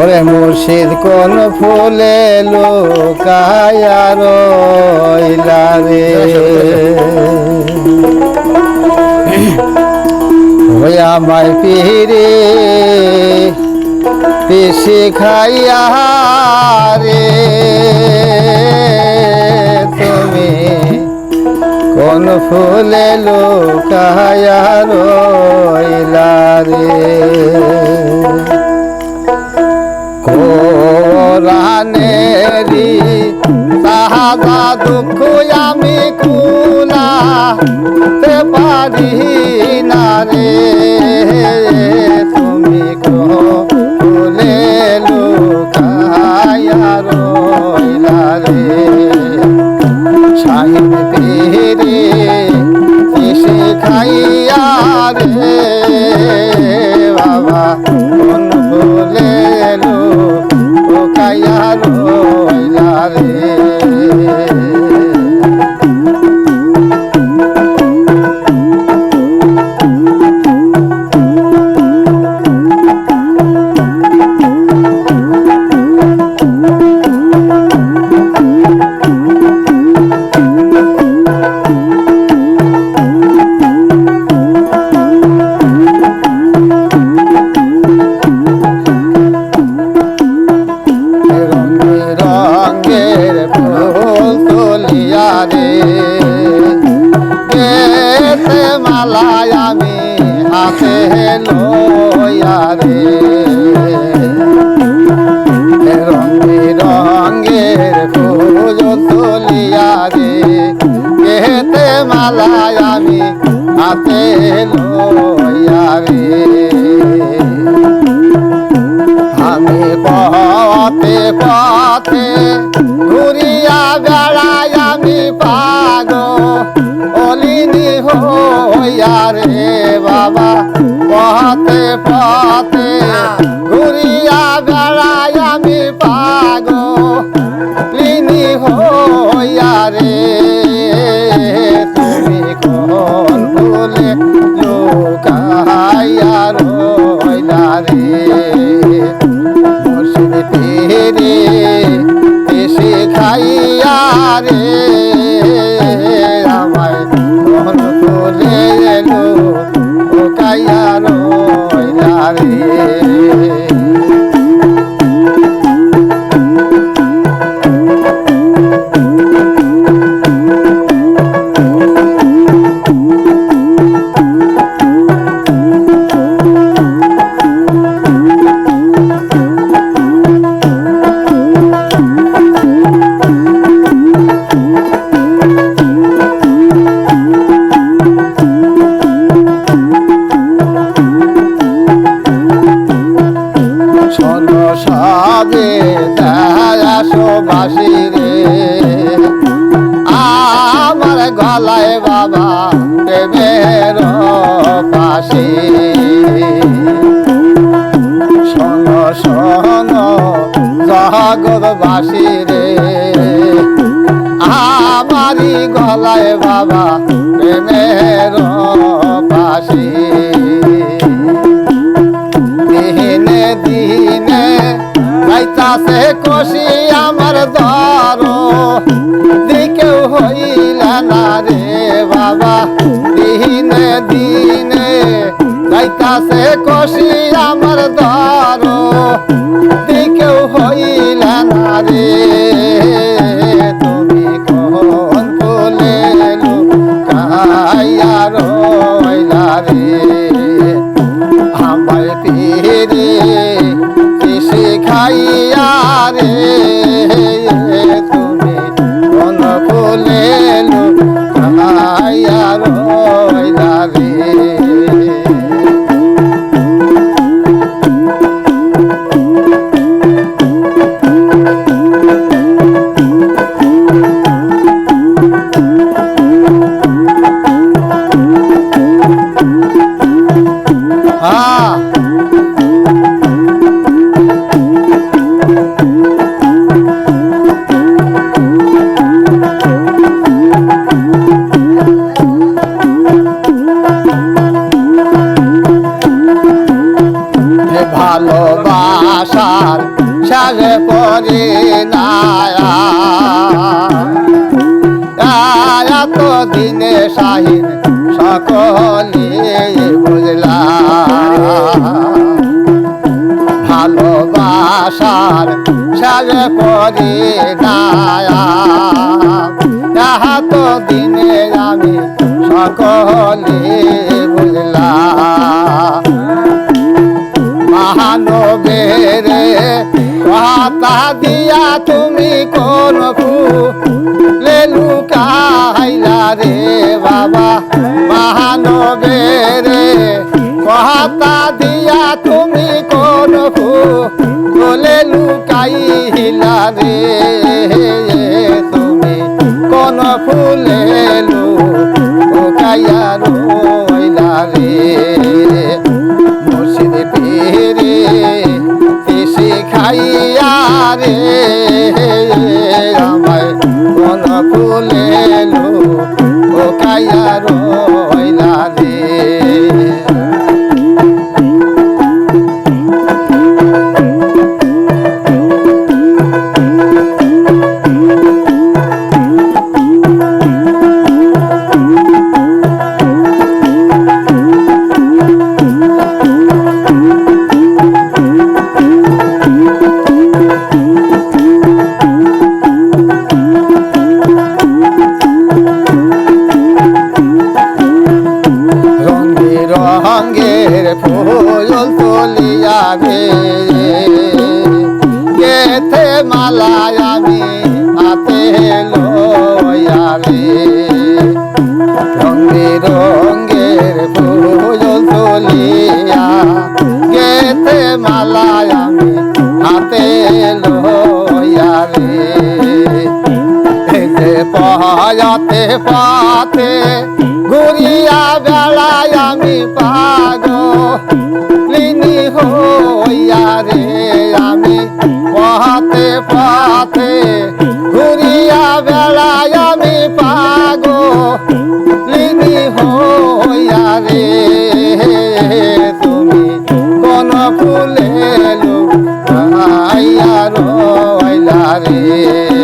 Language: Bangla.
ওরে মুর্শিদ কোন ফুলে লোকায়া রইলা রে? ওই আমায় পিরে পিসি খাইয়া রে। তুমি কোন ফুলে লোকায়া রইলা রে? কোরআনেরি তাহাজা দুঃখ আমি কুলা পারি না রে। খাইয়া রইলা রঙের ফুল তুলিয়া রে গেছে মালায় আমি হাতে লইয়া রঙের ফুল তুলিয়া রে গেতে মালায় আমি রে পথে ঘুরিয়া বেড়াই আমি পাগ অলিনি হইয়া রে বাবা পথে পথে প্রেমের পাশে। শোনো শোনো জগৎবাসী রে। আমারি গলায় বাবা প্রেমের পাশে। দিনে দিনে যাইতাছে কষি আমার দর। কষি আমার দর দেখেও হইল না রে। তুমি কোন তোলে লুকাইয়া রইলা রে। আমার কিসে খাইয়া রে। হ্যাঁ ভালোবাসার সারে পরি নায়া। এত দিনে শাহিন সকলে বুঝলা। ভালোবাসার সাজে পরে নায়া তো দিনে আমি সকলে বুঝলাম মহানবের কথা দিয়া তুমি কোন রে বাবা মহানবে রে কহাতা দিয়া তুমি কোন বলে লুকাইলা রে, তুমি কোন ফুলে লুকাইয়া রইলা রে। গেথে মালায় আমি, হাতে লইয়া রে রঙে রঙের ফুল তুলিয়া গেথে মালায় আমি, হাতে এতে পহাতে পাতে ঘুরিয়া বেড়ায় আমি পাগ রে